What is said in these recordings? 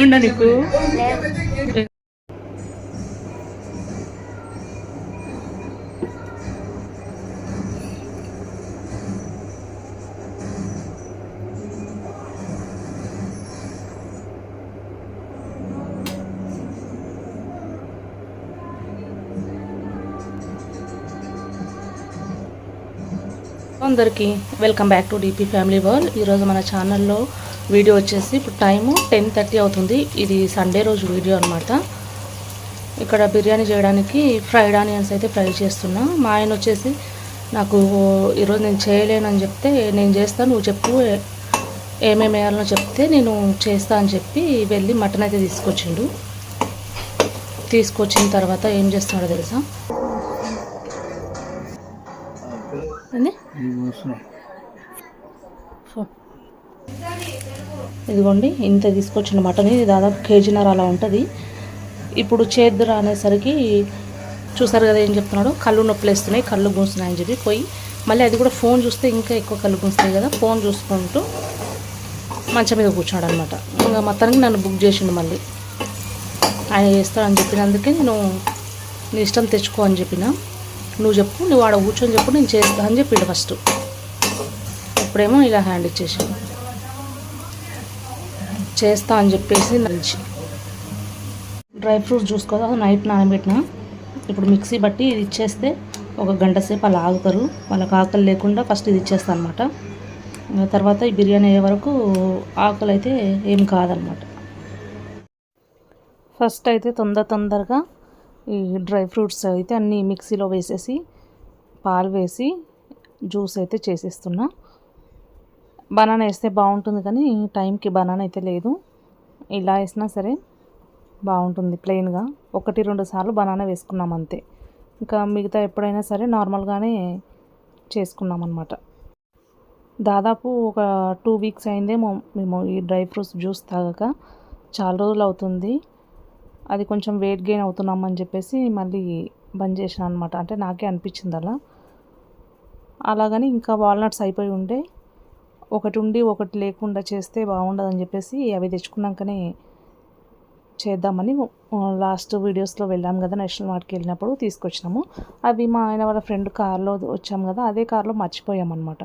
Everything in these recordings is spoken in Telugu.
ఉండ నీకు? అందరికీ welcome back to DP family world. ఈరోజు మన ఛానల్లో వీడియో వచ్చేసి ఇప్పుడు టైము టెన్ థర్టీ అవుతుంది. ఇది సండే రోజు వీడియో అనమాట ఇక్కడ బిర్యానీ చేయడానికి ఫ్రైడ్ ఆనియన్స్ అయితే ఫ్రై చేస్తున్నా. మా ఆయన వచ్చేసి నాకు ఈరోజు నేను చేయలేనని చెప్తే నేను చేస్తాను నువ్వు చెప్పు ఏమేమి వేయాలో చెప్తే నేను చేస్తా అని చెప్పి వెళ్ళి మటన్ అయితే తీసుకొచ్చిండు. తీసుకొచ్చిన తర్వాత ఏం చేస్తున్నాడో తెలుసా? ఏంది? ఇదిగోండి ఇంత తీసుకొచ్చిన మటన్ ఇది దాదాపు కేజీన్నర అలా ఉంటుంది. ఇప్పుడు చేద్దురా అనేసరికి చూసారు కదా ఏం చెప్తున్నాడు? కళ్ళు నొప్పులు వేస్తున్నాయి కళ్ళు గుంస్తున్నాయని అని చెప్పి పోయి మళ్ళీ అది కూడా ఫోన్ చూస్తే ఇంకా ఎక్కువ కళ్ళు గుంస్తాయి కదా ఫోన్ చూసుకుంటూ మంచం మీద కూర్చున్నాడు అనమాట ఇంకా మొత్తానికి నన్ను బుక్ చేసిండు మళ్ళీ. ఆయన చేస్తాడని చెప్పినందుకే నేను నీ ఇష్టం తెచ్చుకో అని చెప్పిన. నువ్వు చెప్పు నువ్వు ఆడ కూర్చొని చెప్పు నేను చేస్తా అని చెప్పిండు ఫస్ట్. ఇప్పుడేమో ఇలా హ్యాండ్ ఇచ్చేసాను చేస్తా అని చెప్పేసి నంచి డ్రై ఫ్రూట్స్ జ్యూస్ కదా నైట్ నానబెట్టిన. ఇప్పుడు మిక్సీ బట్టి ఇది ఇచ్చేస్తే ఒక గంట సేపు అలా ఆగుతారు. వాళ్ళకి ఆకలి లేకుండా ఫస్ట్ ఇది ఇచ్చేస్తాను అనమాట తర్వాత ఈ బిర్యానీ అయ్యే వరకు ఆకలి అయితే ఏం కాదనమాట ఫస్ట్ అయితే తొందర తొందరగా ఈ డ్రై ఫ్రూట్స్ అయితే అన్నీ మిక్సీలో వేసేసి పాలు వేసి జ్యూస్ అయితే చేసేస్తున్నా. బనానా వేస్తే బాగుంటుంది కానీ టైంకి బనానా అయితే లేదు. ఇలా వేసినా సరే బాగుంటుంది ప్లెయిన్గా ఒకటి రెండు సార్లు బనానా వేసుకున్నాం అంతే. ఇంకా మిగతా ఎప్పుడైనా సరే నార్మల్గానే చేసుకున్నాం అనమాట దాదాపు ఒక టూ వీక్స్ అయిందేమో మేము ఈ డ్రై ఫ్రూట్స్ జ్యూస్ తాగక చాలా రోజులు అవుతుంది. అది కొంచెం వెయిట్ గెయిన్ అవుతున్నామని చెప్పేసి మళ్ళీ బంద్ చేసాను అనమాట అంటే నాకే అనిపించింది అలా. అలాగని ఇంకా వాల్నట్స్ అయిపోయి ఉండే ఒకటి ఉండి ఒకటి లేకుండా చేస్తే బాగుండదని చెప్పేసి అవి తెచ్చుకున్నాకనే చేద్దామని లాస్ట్ వీడియోస్లో వెళ్ళాం కదా నేషనల్ మార్ట్కి వెళ్ళినప్పుడు తీసుకొచ్చినాము. అవి మా ఆయన వాళ్ళ ఫ్రెండ్ కార్లో వచ్చాము కదా అదే కార్లో మర్చిపోయామన్నమాట.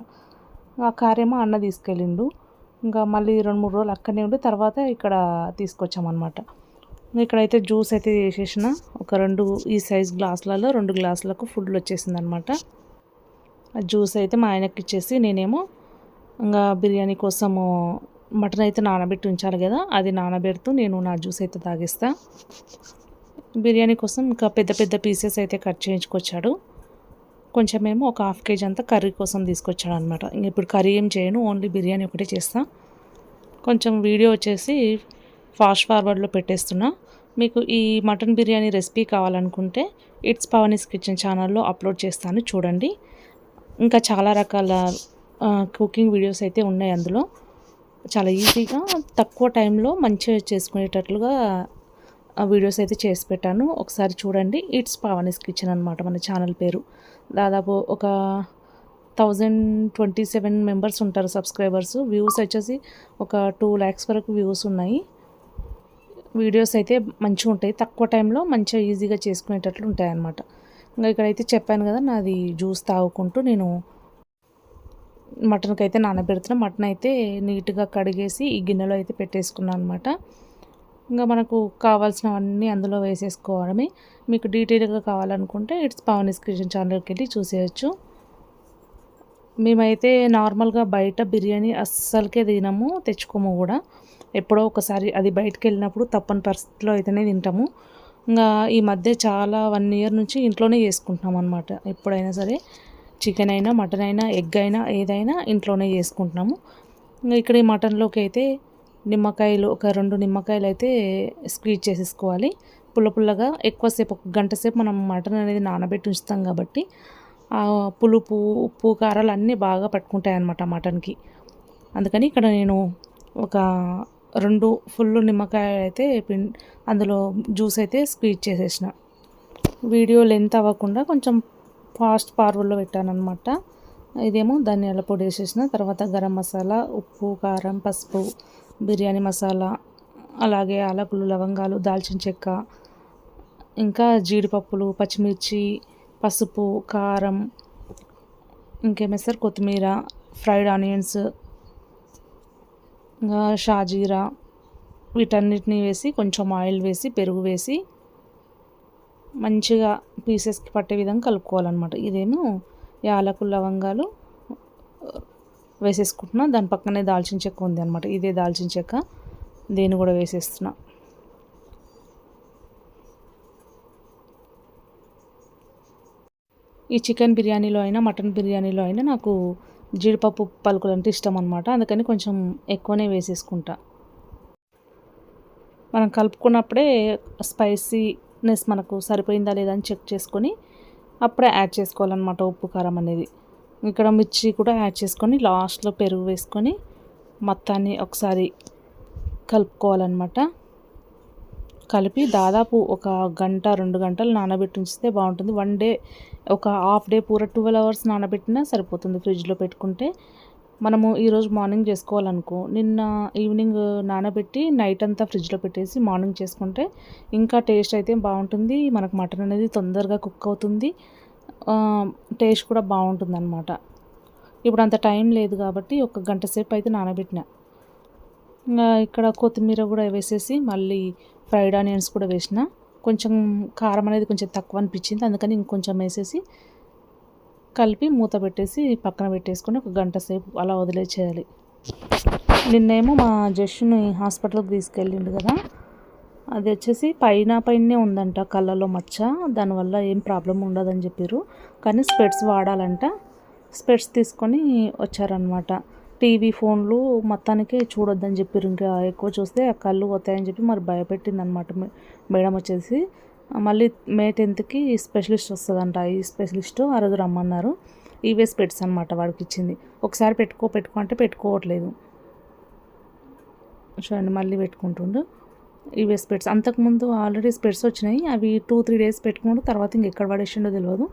ఆ కార్ ఏమో అన్న తీసుకెళ్ళిండు. ఇంకా మళ్ళీ రెండు మూడు రోజులు అక్కడనే ఉండి తర్వాత ఇక్కడ తీసుకొచ్చామన్నమాట. ఇక్కడైతే జ్యూస్ అయితే చేసేసిన ఒక రెండు ఈ సైజ్ గ్లాసులలో రెండు గ్లాసులకు ఫుడ్ వచ్చేసింది అనమాట ఆ జ్యూస్ అయితే మా ఆయనకి ఇచ్చేసి నేనేమో ఇంకా బిర్యానీ కోసము మటన్ అయితే నానబెట్టి ఉంచాలి కదా అది నానబెడుతూ నేను నా జ్యూస్ అయితే తాగిస్తా. బిర్యానీ కోసం ఇంకా పెద్ద పెద్ద పీసెస్ అయితే కట్ చేయించుకొచ్చాడు. కొంచెం ఏమో ఒక హాఫ్ కేజీ అంతా కర్రీ కోసం తీసుకొచ్చాడు అనమాట ఇంక ఇప్పుడు కర్రీ ఏం చేయను ఓన్లీ బిర్యానీ ఒకటే చేస్తా. కొంచెం వీడియో వచ్చేసి ఫాస్ట్ ఫార్వర్డ్లో పెట్టేస్తున్నా. మీకు ఈ మటన్ బిర్యానీ రెసిపీ కావాలనుకుంటే ఇట్స్ పవనీస్ కిచెన్ ఛానల్లో అప్లోడ్ చేస్తాను చూడండి. ఇంకా చాలా రకాల కుకింగ్ వీడియోస్ అయితే ఉన్నాయి అందులో. చాలా ఈజీగా తక్కువ టైంలో మంచిగా చేసుకునేటట్లుగా వీడియోస్ అయితే చేసి పెట్టాను. ఒకసారి చూడండి. ఇట్స్ పావనీస్ కిచెన్ అనమాట మన ఛానల్ పేరు. దాదాపు ఒక థౌజండ్ ట్వంటీ సెవెన్ మెంబర్స్ ఉంటారు సబ్స్క్రైబర్స్ వ్యూస్ వచ్చేసి ఒక టూ ల్యాక్స్ వరకు వ్యూస్ ఉన్నాయి. వీడియోస్ అయితే మంచిగా ఉంటాయి. తక్కువ టైంలో మంచిగా ఈజీగా చేసుకునేటట్లు ఉంటాయి అన్నమాట ఇంకా ఇక్కడైతే చెప్పాను కదా నాది జ్యూస్ తాగుకుంటూ నేను మటన్కి అయితే నానబెడుతున్నాం. మటన్ అయితే నీట్గా కడిగేసి ఈ గిన్నెలో అయితే పెట్టేసుకున్నాను అనమాట ఇంకా మనకు కావాల్సినవన్నీ అందులో వేసేసుకోవడమే. మీకు డీటెయిల్గా కావాలనుకుంటే ఇట్స్ పవనీస్ కిచెన్ ఛానల్కి వెళ్ళి చూసేయచ్చు. మేమైతే నార్మల్గా బయట బిర్యానీ అస్సలకే తినము తెచ్చుకోము కూడా. ఎప్పుడో ఒకసారి అది బయటకు వెళ్ళినప్పుడు తప్పని పరిస్థితిలో అయితేనే తింటాము. ఇంకా ఈ మధ్య చాలా వన్ ఇయర్ నుంచి ఇంట్లోనే చేసుకుంటున్నాం అనమాట ఎప్పుడైనా సరే. చికెన్ అయినా మటన్ అయినా ఎగ్ అయినా ఏదైనా ఇంట్లోనే చేసుకుంటున్నాము. ఇక్కడ ఈ మటన్లోకి అయితే నిమ్మకాయలు ఒక రెండు నిమ్మకాయలు అయితే స్క్వీజ్ చేసేసుకోవాలి. పుల్ల పుల్లగా ఎక్కువసేపు ఒక గంట సేపు మనం మటన్ అనేది నానబెట్టి ఉంచుతాం కాబట్టి పులుపు ఉప్పు కారాలు అన్నీ బాగా పట్టుకుంటాయి అన్నమాట మటన్కి. అందుకని ఇక్కడ నేను ఒక రెండు ఫుల్ నిమ్మకాయలు అయితే అందులో జ్యూస్ అయితే స్క్వీజ్ చేసేసిన. వీడియో లెంత్ అవ్వకుండా కొంచెం ఫాస్ట్ ఫార్వర్డ్లో పెట్టాను అనమాట ఇదేమో ధనియాల పొడి వేసేసిన తర్వాత గరం మసాలా ఉప్పు కారం పసుపు బిర్యానీ మసాలా అలాగే ఆలకులు లవంగాలు దాల్చిన చెక్క ఇంకా జీడిపప్పులు పచ్చిమిర్చి పసుపు కారం ఇంకేమేస్తారు కొత్తిమీర ఫ్రైడ్ ఆనియన్స్ ఇంకా షాజీరా వీటన్నిటిని వేసి కొంచెం ఆయిల్ వేసి పెరుగు వేసి మంచిగా పీసెస్కి పట్టే విధంగా కలుపుకోవాలన్నమాట. ఇదేమో యాలకులు లవంగాలు వేసేసుకుంటున్నా. దాని పక్కనే దాల్చిన చెక్క ఉంది అనమాట ఇదే దాల్చిన చెక్క. దీన్ని కూడా వేసేస్తున్నా. ఈ చికెన్ బిర్యానీలో అయినా మటన్ బిర్యానీలో అయినా నాకు జీడిపప్పు పలుకులు అంటే ఇష్టం అనమాట అందుకని కొంచెం ఎక్కువనే వేసేసుకుంటా. మనం కలుపుకున్నప్పుడే స్పైసీ నెస్ మనకు సరిపోయిందా లేదా అని చెక్ చేసుకొని అప్పుడే యాడ్ చేసుకోవాలన్నమాట ఉప్పు కారం అనేది. ఇక్కడ మిర్చి కూడా యాడ్ చేసుకొని లాస్ట్లో పెరుగు వేసుకొని మొత్తాన్ని ఒకసారి కలుపుకోవాలన్నమాట. కలిపి దాదాపు ఒక గంట రెండు గంటలు నానబెట్టి ఉంచితే బాగుంటుంది. వన్ డే ఒక హాఫ్ డే పూర ట్వెల్వ్ అవర్స్ నానబెట్టినా సరిపోతుంది. ఫ్రిడ్జ్లో పెట్టుకుంటే మనము ఈరోజు మార్నింగ్ చేసుకోవాలనుకో నిన్న ఈవినింగ్ నానబెట్టి నైట్ అంతా ఫ్రిడ్జ్లో పెట్టేసి మార్నింగ్ చేసుకుంటే ఇంకా టేస్ట్ అయితే బాగుంటుంది. మనకు మటన్ అనేది తొందరగా కుక్ అవుతుంది. టేస్ట్ కూడా బాగుంటుంది అనమాట ఇప్పుడు అంత టైం లేదు కాబట్టి ఒక గంట సేపు అయితే నానబెట్టిన. ఇక్కడ కొత్తిమీర కూడా వేసేసి మళ్ళీ ఫ్రైడ్ ఆనియన్స్ కూడా వేసిన. కొంచెం కారం అనేది కొంచెం తక్కువ అనిపించింది. అందుకని ఇంకొంచెం వేసేసి కలిపి మూత పెట్టేసి పక్కన పెట్టేసుకొని ఒక గంట సేపు అలా వదిలేసేయాలి. నిన్నేమో మా జస్ట్ని హాస్పిటల్కి తీసుకెళ్ళిండు కదా. అది వచ్చేసి పైన పైనే ఉందంట కళ్ళలో మచ్చ. దానివల్ల ఏం ప్రాబ్లం ఉండదని చెప్పారు కానీ స్పెట్స్ వాడాలంట. స్పెట్స్ తీసుకొని వచ్చారనమాట టీవీ ఫోన్లు మొత్తానికి చూడొద్దని చెప్పారు ఇంకా ఎక్కువ చూస్తే ఆ కళ్ళు పోతాయని చెప్పి మరి భయపెట్టింది అనమాట మేడం వచ్చేసి. మళ్ళీ మే టెన్త్కి స్పెషలిస్ట్ వస్తుందంట. ఈ స్పెషలిస్ట్ ఆ రోజు రమ్మన్నారు. ఈవే స్పెట్స్ అనమాట వాడికి ఇచ్చింది ఒకసారి పెట్టుకో పెట్టుకో అంటే పెట్టుకోవట్లేదు. చూడండి మళ్ళీ పెట్టుకుంటుండు. ఈవే స్పెట్స్ అంతకుముందు ఆల్రెడీ స్పెట్స్ వచ్చినాయి. అవి టూ త్రీ డేస్ పెట్టుకున్నాడు. తర్వాత ఇంకెక్కడ పడేసిండో తెలియదు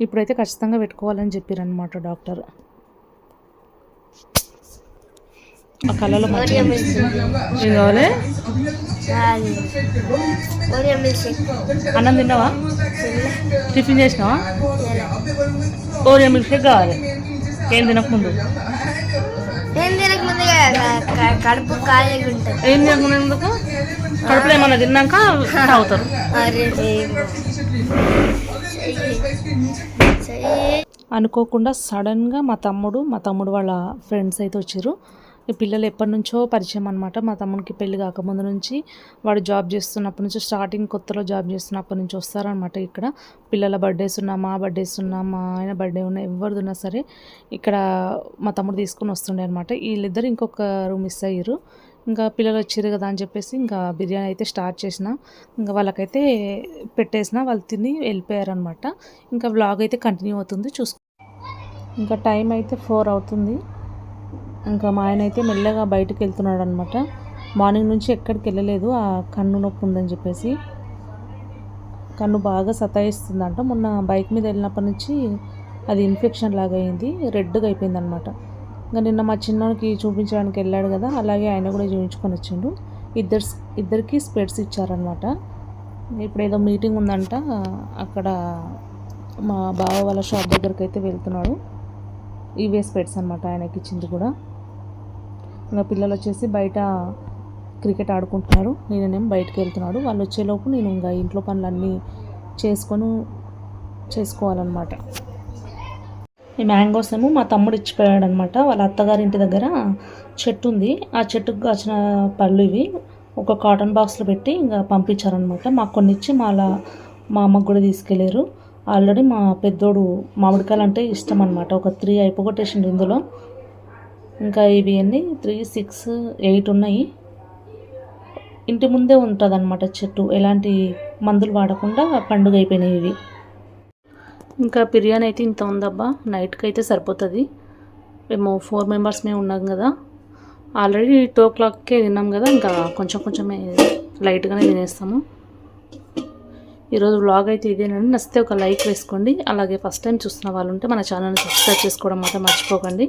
ఇప్పుడైతే ఖచ్చితంగా పెట్టుకోవాలని చెప్పారనమాట డాక్టర్. ఆ కళ్ళలో ఏం కావాలి? అన్నం తిన్నావా? టిఫిన్ చేసినావా? ఓరియో మిల్క్ షేక్ కావాలి. ఏం తినకముందు? ఏం తినకముందు కడుపు ఖాళీగా ఉంటుంది. ఏం తినకముందు ఎందుకు? కడుపులో ఏమన్నా తిన్నాక తాగుతారు. అరే అనుకోకుండా సడన్గా మా తమ్ముడు మా తమ్ముడు వాళ్ళ ఫ్రెండ్స్ అయితే వచ్చారు. పిల్లలు ఎప్పటి నుంచో పరిచయం అనమాట మా తమ్మునికి పెళ్ళి కాకముందు నుంచి వాడు జాబ్ చేస్తున్నప్పటి నుంచి స్టార్టింగ్ కొత్తలో జాబ్ చేస్తున్నప్పటి నుంచి వస్తారనమాట ఇక్కడ. పిల్లల బర్త్డేస్ ఉన్నా మా బర్త్డేస్ ఉన్నా మా ఆయన బర్త్డే ఉన్నా ఎవరిది ఉన్నా సరే ఇక్కడ మా తమ్ముడు తీసుకుని వస్తుండే అనమాట వీళ్ళిద్దరు రూమ్ మిస్ అయ్యారు. ఇంకా పిల్లలు వచ్చారు కదా అని చెప్పేసి ఇంకా బిర్యానీ అయితే స్టార్ట్ చేసిన. ఇంకా వాళ్ళకైతే పెట్టేసిన వాళ్ళు తిని వెళ్ళిపోయారనమాట ఇంకా వ్లాగ్ అయితే కంటిన్యూ అవుతుంది చూసుకో ఇంకా టైం అయితే ఫోర్ అవుతుంది. ఇంకా మా ఆయన అయితే మెల్లగా బయటకు వెళ్తున్నాడు అనమాట మార్నింగ్ నుంచి ఎక్కడికి వెళ్ళలేదు. ఆ కన్ను నొప్పి ఉందని చెప్పేసి కన్ను బాగా సతాయిస్తుందంట. మొన్న బైక్ మీద వెళ్ళినప్పటి నుంచి అది ఇన్ఫెక్షన్ లాగా అయింది. రెడ్గా అయిపోయింది అనమాట ఇంకా నిన్న మా చిన్నోడికి చూపించడానికి వెళ్ళాడు కదా అలాగే ఆయన కూడా చూపించుకొని వచ్చిండు. ఇద్దరు ఇద్దరికి స్పెడ్స్ ఇచ్చారనమాట ఇప్పుడు ఏదో మీటింగ్ ఉందంట. అక్కడ మా బావ వాళ్ళ షాప్ దగ్గరికి అయితే వెళ్తున్నాడు. ఈవే స్పెడ్స్ అనమాట ఆయనకి ఇచ్చింది కూడా. ఇంకా పిల్లలు వచ్చేసి బయట క్రికెట్ ఆడుకుంటున్నారు. నేనేమో బయటకు వెళ్తున్నాడు. వాళ్ళు వచ్చేలోపు నేను ఇంకా ఇంట్లో పనులన్నీ చేసుకొని చేసుకోవాలన్నమాట. ఈ మ్యాంగోస్ ఏమో మా తమ్ముడు ఇచ్చిపోయాడు అనమాట వాళ్ళ అత్తగారి ఇంటి దగ్గర చెట్టు ఉంది. ఆ చెట్టుకు కాచిన పళ్ళు ఇవి ఒక కాటన్ బాక్స్లో పెట్టి ఇంకా పంపించారనమాట మాకు కొన్ని ఇచ్చి మాలా మా అమ్మకు కూడా తీసుకెళ్ళారు. ఆల్రెడీ మా పెద్దోడు మామిడికాయలు అంటే ఇష్టం అనమాట ఒక త్రీ అయిపోగొట్టేసిండు ఇందులో. ఇంకా ఇవి అన్ని త్రీ సిక్స్ ఎయిట్ ఉన్నాయి. ఇంటి ముందే ఉంటుంది అనమాట చెట్టు. ఎలాంటి మందులు వాడకుండా పండుగ అయిపోయినాయి ఇవి. ఇంకా బిర్యానీ అయితే ఇంత ఉందబ్బా. నైట్కి అయితే సరిపోతుంది. మేము ఫోర్ మెంబర్స్ మేము ఉన్నాం కదా. ఆల్రెడీ టూ ఓ క్లాక్కే తిన్నాం కదా. ఇంకా కొంచెం కొంచెమే లైట్గానే తినేస్తాము. ఈరోజు వ్లాగ్ అయితే ఇదేనండి. నచ్చితే ఒక లైక్ వేసుకోండి. అలాగే ఫస్ట్ టైం చూస్తున్న వాళ్ళు ఉంటే మన ఛానల్ని సబ్స్క్రైబ్ చేసుకోవడం మాత్రం మర్చిపోకండి.